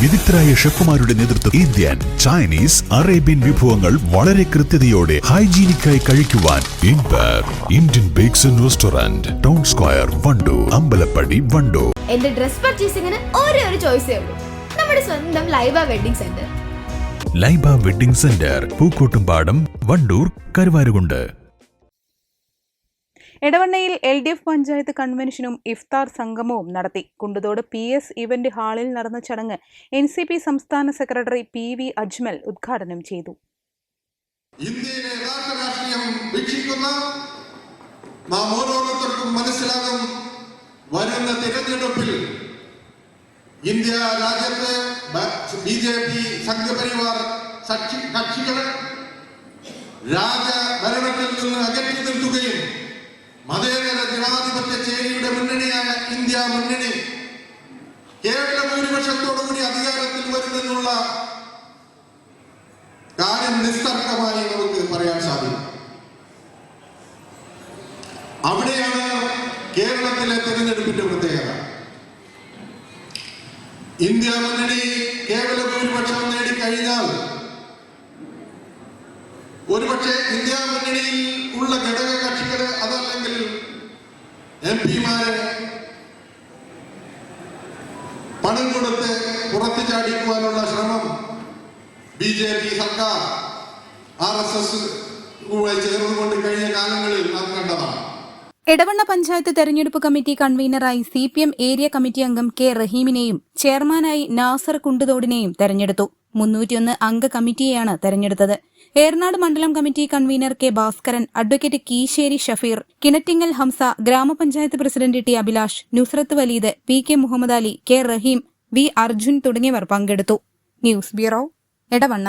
വിദഗ്ധരായ ഷെഫുമാരുടെ നേതൃത്വം Indian Chinese Arabian വിഭവങ്ങൾ വളരെ കൃത്യതയോടെ ഹൈജീനിക്കായി കഴിക്കുവാൻ Indian bakes and restaurant town square വണ്ടു Ambalappadi വണ്ടു. എന്റെ ഡ്രസ് പർച്ചേസിംഗിന് ഒരേ ഒരു ചോയ്സ് ഉള്ളൂ. നമ്മുടെ സ്വന്തം Laiba wedding centre. Laiba wedding centre Pookkottumpadam Wandoor Karuvarakundu. എടവണ്ണയിൽ L D F panchayat കൺവെൻഷനും ഇഫ്താർ സംഗമവും നടത്തി. കുണ്ടുതോട് പി എസ് ഇവന്റ് ഹാളിൽ നടന്ന ചടങ്ങ് എൻ സി പി സംസ്ഥാന സെക്രട്ടറി പി വി അജ്മൽ ഉദ്ഘാടനം ചെയ്തു. ഇന്ത്യയിലെ യഥാർത്ഥ വരുന്ന ഇന്ത്യ രാജ്യത്ത് ബി ജെ പി സംഘപരിവാർ സഖ്യ കക്ഷികളെ രാജഭരണത്തിൽ നിന്ന് അകറ്റി നിർത്തുകയും കേവല ഭൂരിപക്ഷത്തോടുകൂടി അധികാരത്തിൽ വരുമെന്നുള്ള കാര്യം നിസ്തർക്കമായി നമുക്ക് പറയാൻ സാധിക്കും. അവിടെയാണ് കേരളത്തിലെ തെരഞ്ഞെടുപ്പിന്റെ പ്രത്യേകത. ഇന്ത്യ മുന്നണി കേവല ഭൂരിപക്ഷം നേടിക്കഴിഞ്ഞാൽ ഒരുപക്ഷെ ഇന്ത്യ മുന്നണിയിൽ ഉള്ള ഘടക കക്ഷികളെ അതല്ലെങ്കിൽ എം പിമാരെ പണം കൊടുത്ത് പുറത്തു ചാടിക്കുവാനുള്ള ശ്രമം ബി ജെ പി സർക്കാർ ആർ എസ് എസ് ചേർന്നുകൊണ്ട് കഴിഞ്ഞ കാലങ്ങളിൽ എടവണ്ണ പഞ്ചായത്ത് തെരഞ്ഞെടുപ്പ് committee കൺവീനറായി C P M area committee അംഗം കെ റഹീമിനെയും ചെയർമാനായി നാസർ കുണ്ടുതോടിനെയും തെരഞ്ഞെടുത്തു. മുന്നൂറ്റിയൊന്ന് അംഗ കമ്മിറ്റിയെയാണ് തെരഞ്ഞെടുത്തത്. ഏർനാട് മണ്ഡലം committee convener K Bhaskaran advocate Keesheri Shafeer Kinattingal Hamsa ഗ്രാമപഞ്ചായത്ത് president T Abhilash Nusrath Waleed P K Muhammad Ali K Raheem V Arjun തുടങ്ങിയവർ പങ്കെടുത്തു. News bureau Edavanna.